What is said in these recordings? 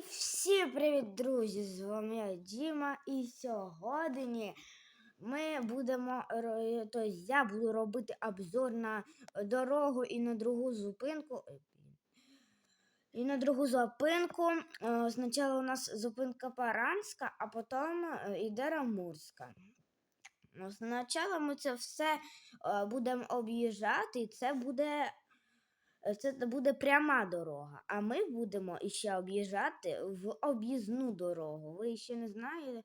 Всім привіт, друзі! З вами я Діма. І сьогодні ми будемо тобто я буду робити обзор на дорогу і на другу зупинку. І на другу зупинку. Е, Спочатку у нас зупинка Паранська, а потім е, йде Рамурська. Ну, Спочатку ми це все е, будемо об'їжджати, і це буде це буде пряма дорога, а ми будемо іще об'їжджати в об'їзну дорогу. Ви ще не знаєте,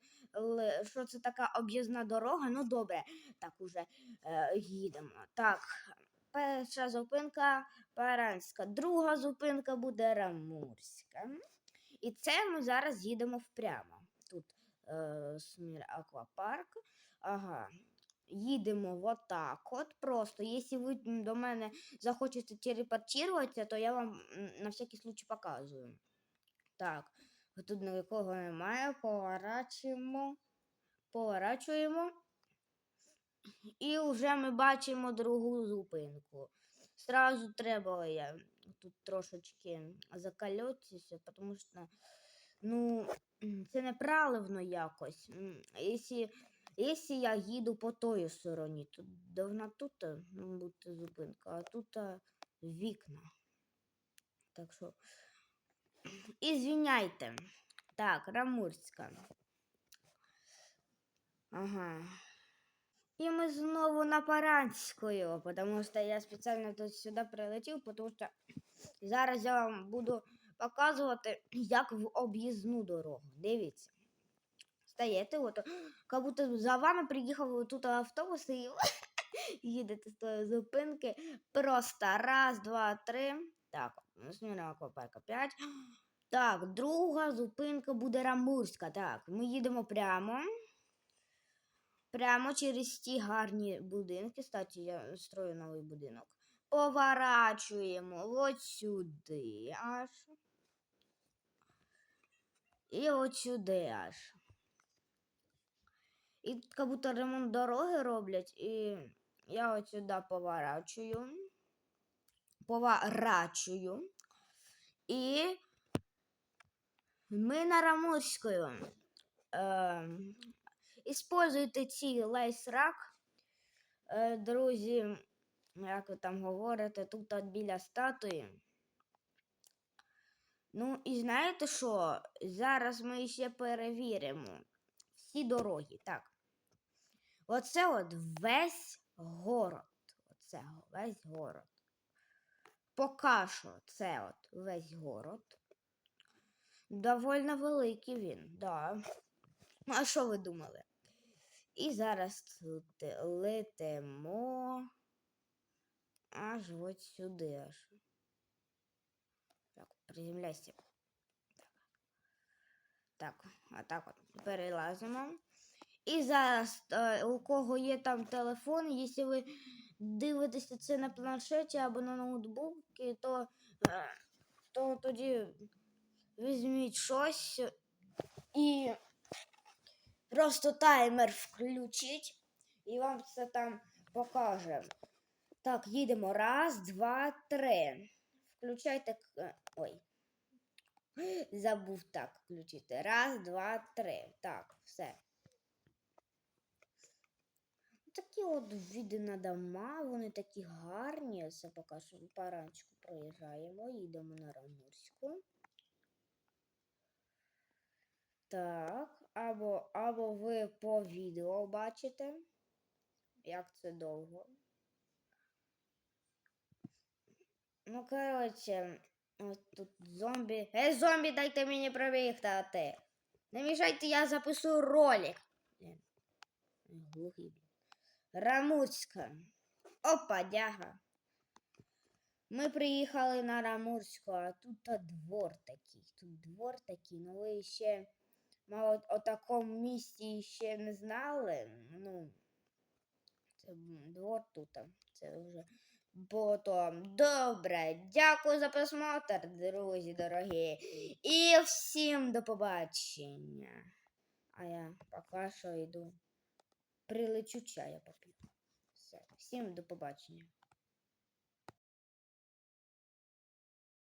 що це така об'їзна дорога? Ну добре, так уже е, їдемо. Так, перша зупинка Паранська, друга зупинка буде Рамурська. І це ми зараз їдемо впрямо. Тут е, Смір аквапарк. Ага. Їдемо вот так от просто. Якщо ви до мене захочете телепортуватися, то я вам на всякий случай показую. Так, тут нікого немає. Поворачуємо. Поворачуємо. І вже ми бачимо другу зупинку. Сразу треба я тут трошечки закольотися, тому що ну, це неправильно якось. Якщо Якщо я їду по тої стороні, то давно тут ну, буде зупинка, а тут вікна. Так що. І звиняйте. Так, Рамурська. Ага. І ми знову на Паранською, тому що я спеціально тут сюди прилетів, тому що зараз я вам буду показувати, як в об'їзну дорогу. Дивіться. Стаєте, от, як будто за вами приїхав тут автобус і їдете з тої зупинки. Просто раз, два, три. Так, сміна аквапарка 5. Так, друга зупинка буде Рамурська. Так, ми їдемо прямо. Прямо через ті гарні будинки. Кстати, я строю новий будинок. Поворачуємо от сюди аж. І от сюди аж. І як будто ремонт дороги роблять, і я от сюди поворачую. Поворачую. І ми на Рамурською. Е, Іспользуйте ці лайсрак, е, друзі, як ви там говорите, тут от біля статуї. Ну, і знаєте що? Зараз ми ще перевіримо всі дороги. Так. Оце от весь город. Оце весь город. Поки що це от весь город. Довольно великий він, да. А що ви думали? І зараз тут летимо аж от сюди аж. Так, приземляйся. Так, так от перелазимо. І зараз е, у кого є там телефон, якщо ви дивитеся це на планшеті або на ноутбуці, то, е, то тоді візьміть щось і просто таймер включіть, і вам це там покаже. Так, їдемо. Раз, два, три. Включайте. Ой. Забув так включити. Раз, два, три. Так, все. Такі от види на дома, вони такі гарні. Це поки що паранчику проїжджаємо, їдемо на Рамурську. Так, або, або ви по відео бачите, як це довго. Ну, коротше, ось тут зомбі. Ей, зомбі, дайте мені пробігти. Не мішайте, я записую ролик. Е, Глухий. Рамурська. Опа, дяга. Ми приїхали на Рамурську, а тут та двор такий. Тут двор такий, ну ви ще, мабуть, о такому місці ще не знали. Ну, це двор тут. Це вже потом. Добре, дякую за просмотр, друзі дорогі. І всім до побачення. А я поки що йду. Прилечу чая поп'ю. Все. Всім до побачення.